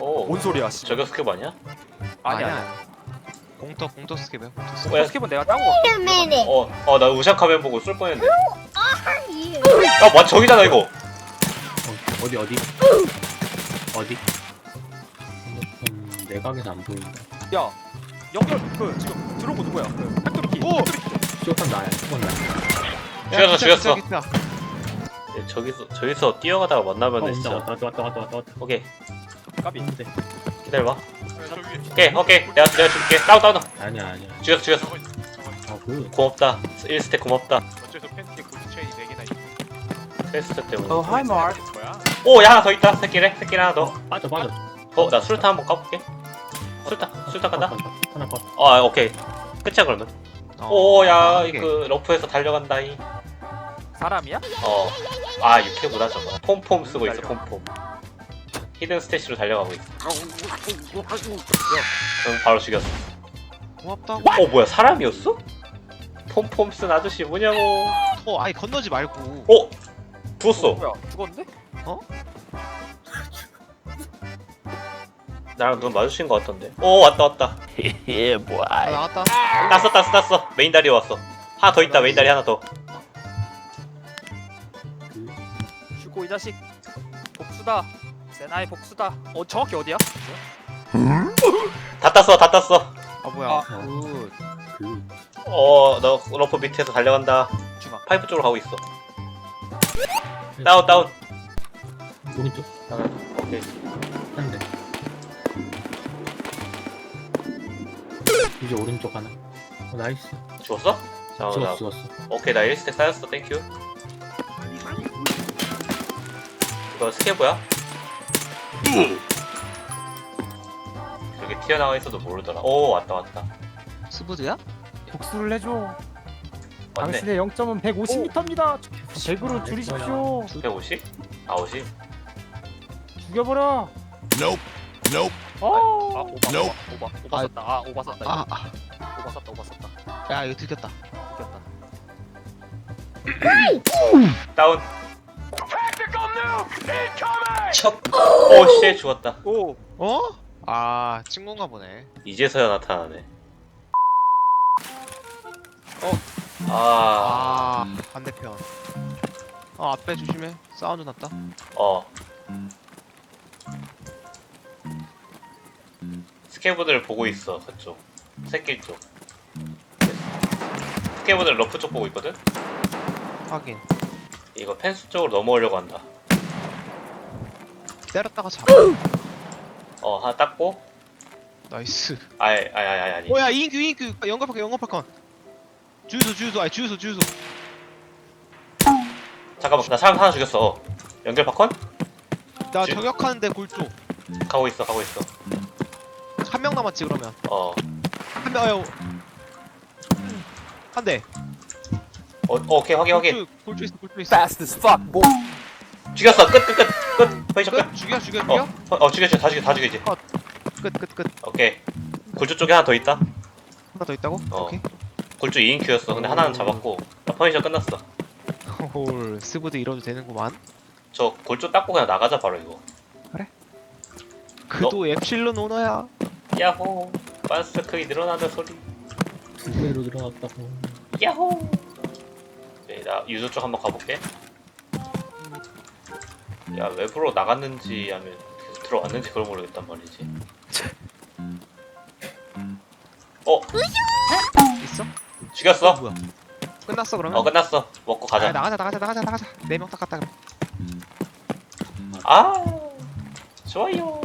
오, 뭔 소리야 씨 저격 스캡 아니야? 아니야 아니야 공떡 공떡 스킵이야 공떡 스킵 왜? 스킵은 내가 Wait a minute. 어, 어, 나 우샷 카멘 보고 쏠 뻔했네. Are you? 야, 맞 저기잖아 이거. 어, 어디 어디 어디 음, 내각에서 안 보인다 야 연결 그 지금 들어온 거 누구야 그 팩토리 키 오! 쇼건 나야 쇼건 나 죽였어, 죽였어. 예, 저기서 저기서 뛰어가다가 어, 만나면 온다 진짜. 왔다 왔다 왔다 왔다 왔다 왔다 오케이, 까비 있는데 기다려봐. 오케이, 오케이. 내가 내가 줄게. 다운, 다운. 아니야 아니야 죽였어, 죽였어. 아 그 고맙다. 1스택 고맙다. 어째서 팬티에 골드 체인이 4개나 있어 퀘스트 때문에. 어 하이 마크 뭐야? 오, 야 하나 더 있다. 새끼래, 새끼 하나 더. 빠져 빠져 어, 나 술탄 한번 까볼게. 술탄, 술탄 간다. 하나 컷 아, 오케이. 끝이야 그러면. 어. 오, 야, 오케이. 그 러프에서 달려간다이. 사람이야? 어. 아, 육회구나 저거. 폼폼 쓰고 있어, 폼폼. 히든 스태시로 달려가고 있어. 그럼 바로 죽였어. 고맙다고 어, 뭐야, 사람이었어? 폼폼 쓴 아저씨 뭐냐고. 어 아니 건너지 말고 어? 죽었어. 뭐야 죽었는데? 나랑 눈 마주친 것 같던데. 오, 왔다, 왔다. 아, 나왔다 땄어, 땄어, 땄어. 메인 다리 왔어. 하나 더 있다, 메인 다리 하나 더. 죽고 이 자식 복수다 세나의 복수다 어 정확히 어디야? 다 땄어, 다 땄어. 아 뭐야 아. 굿그 어, 너 러프 밑에서 달려간다. 중앙 파이프 쪽으로 가고 있어. 다운, 다운. 오른쪽 오케이. 한대 이제 오른쪽 하나 어, 나이스 죽었어? 나. 죽었어 죽었어 오케이, 나 1스택 쌓였어. 땡큐. 이거 스케브야? 이렇게 튀어나와 있어도 모르더라. 오, 왔다, 왔다. 스부드야? 복수를 해줘. 왔네. 당신의 0점은 150m입니다. 100으로 줄이십시오. 150? 아, 50? 죽여버려. Nope. Nope. 아 어. 오바 오바 오바 오바 아. 썼다 아 오바 썼다 아, 이거. 아. 오바 썼다 오바 썼다 야 이거 들켰다 이겼다 다운. 척. 오, 씨, 죽었다. 오 어? 아 친구인가 보네 이제서야 나타나네. 어? 아, 아 반대편 어 앞에 조심해 사운드 났다 어. 스케브들 보고 있어, 그쪽. 새끼 쪽. 스케브들 러프 쪽 보고 있거든? 확인 이거 펜스 쪽으로 넘어오려고 한다. 기다렸다가 잡아 어, 하나 닦고. 나이스 아이, 아이, 아이, 아이, 아니. 뭐야 이인큐 이인큐 영겁할게 영겁할건 주유소 주유소 아니 주유소 주유소 잠깐만, 나 사람 하나 죽였어. 어. 연결 파컨? 나 주- 저격하는데 골조 가고 있어, 가고 있어. 한 명 남았지 그러면 어. 한명 어, 한대 어, 어, 오케이, 확인, 확인. 골조 골조 있어 골조 있어 Fast as fuck boy 죽였어, 끝, 끝, 끝, 끝. 포지션 끝. 끝 죽여 죽여 어, 죽여 어, 어, 죽여, 죽여, 다 죽여, 다 죽여, 이제. 끝 끝 끝 오케이. 굴주 쪽에 하나 더 있다. 하나 더 있다고? 어. 오케이 굴주 2인 큐였어. 근데 하나는 잡았고. 나 포지션 끝났어. 홀 스브드 이뤄도 되는구만 저 골조 닦고 그냥 나가자, 바로 이거. 그도 엡실론 오너야 야호. 반스 크기 늘어나는 소리. 두 배로 들어갔다고 야호. 네, 나 유저 쪽 한번 가볼게. 야, 외부로 나갔는지 아니면 계속 들어왔는지 그걸 모르겠단 말이지. 어, 있어? 죽였어. 뭐야 끝났어 그러면? 어, 끝났어. 먹고 아, 가자. 나가자 나가자 나가자 나가자 네명딱 갔다 그래 아, 좋아요.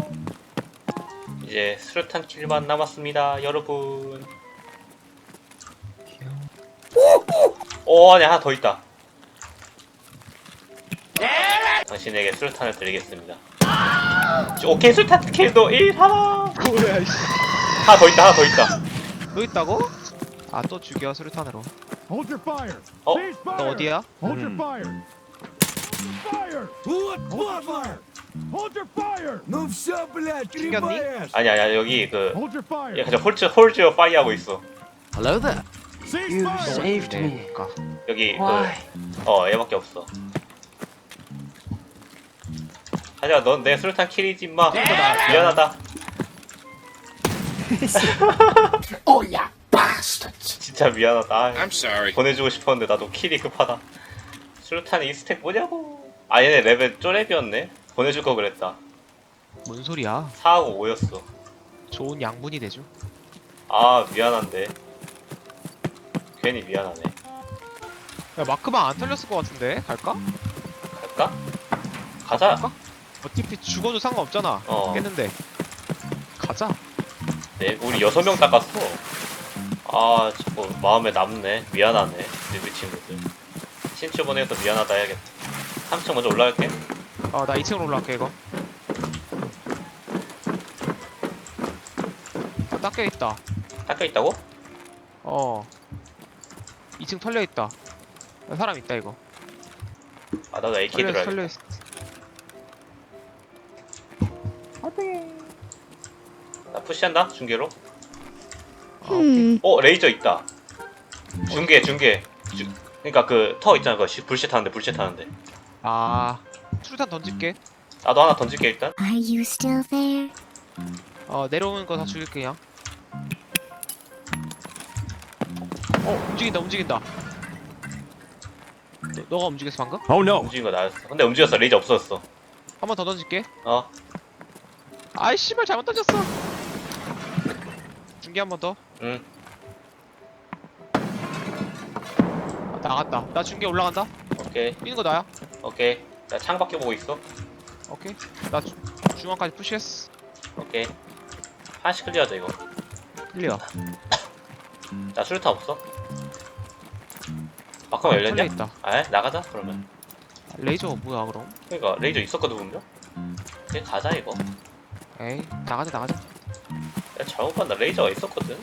이제 수류탄 킬만 남았습니다, 여러분. 오, 아니 하나 더 있다. 당신에게 수류탄을 드리겠습니다. 오케이, 수류탄 킬도 1 하나. 뭐야 이씨 하나 더 있다, 하나 더 있다. 너 있다고? 아 또 죽여 수류탄으로 Hold your fire. 어? Cease 너 fire. 어디야? Hold your 음. fire. Fire. Hold your fire. Hold your fire. Ну все, блядь, Фиготни. 아니 아니야 여기 그 Hold your fire. 얘 그저 홀즈 홀즈어 파이 하고 있어. Cease fire. 네, 그니까 여기 그 어 얘밖에 없어. 하지만 넌내 수류탄 킬이지 마. 미안하다. 오야 bastards. 진짜 미안하다. 아이, I'm sorry. 보내주고 싶었는데 나도 킬이 급하다. 수류탄에 이 스택 뭐냐고. 아 얘네 레벨 쪼렙이었네. 보내줄 거 그랬다. 뭔 소리야? 4하고 5였어. 좋은 양분이 되죠? 아 미안한데. 괜히 미안하네. 야 마크만 안 털렸을 것 같은데? 갈까? 갈까? 가자. 갈까? 어차피 죽어도 상관없잖아 어. 깼는데 가자 네, 우리 여섯 명 닦았어. 아, 저거 마음에 남네. 미안하네. 뉴비 친구들. 신추 보내서 미안하다 해야겠다. 3층 먼저 올라갈게. 아나 2층으로 올라갈게 이거 아, 닦여 있다 닦여 있다고? 어 2층 털려 있다 야, 사람 있다 이거 아, 나도 AK 털려 들어야겠다. 털려 있어 푸시한다, 중계로. 아, 오케이. 음. 어, 레이저 있다. 중계, 중계. 주, 그니까 그 터 있잖아. 그 시- 불씨 타는데, 불씨 타는데. 아 수류탄 던질게 나도 하나 던질게, 일단. Are you still there? 어 내려오는 거 다 죽일게 그냥 어 움직인다 움직인다 너, 너가 움직였어 방금? Oh no. 움직인 거 나였어. 근데 움직였어. 레이저 없어졌어. 한 번 더 던질게 어, 아이 씨발 잘못 던졌어 중계 한번 더 응. 아, 나갔다 나 중계 올라간다 오케이, 뛰는 거 나야 오케이. 나 창밖에 보고 있어. 오케이 나 주, 중앙까지 푸시했어 오케이. 하나씩 클리어하자, 이거. 클리어 나 수류탄 없어. 마크가 열렸냐? 털려 있다 아, 나가자, 그러면. 레이저 뭐야 그럼 그러니까 레이저 있었거든 분명. 이제 가자 이거. 에이 나가자 나가자 야, 잘못 봤나 레이저가 있었거든.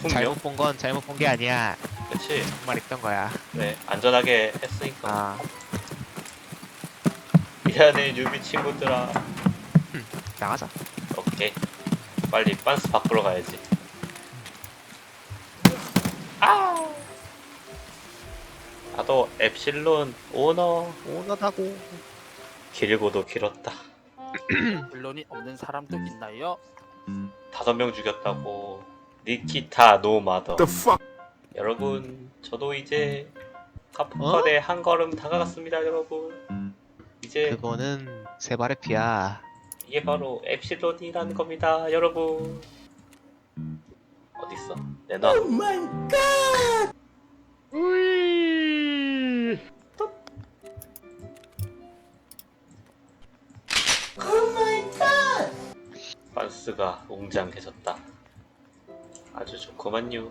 분명. 잘못 본 건 잘못 본 게 아니야 그렇지. 정말 있던 거야 네 안전하게 했으니까. 아 미안해 뉴비 친구들아. 나가자 오케이. 빨리 빤스 밖으로 가야지. 아. 나도 엡실론 오너 오너다고 길고도 길었다. 물론이 없는 사람도 있나요? 다섯 명 죽였다고. 니키타 노 마더. The fuck? 여러분, 저도 이제 카프컷에 한 걸음 다가갔습니다, 여러분. 이제 그거는 세발의 피야 이게 바로 엡실론이라는 겁니다, 여러분. 어딨어? 내놔. 반스가 웅장해졌다. 아주 좋구만요.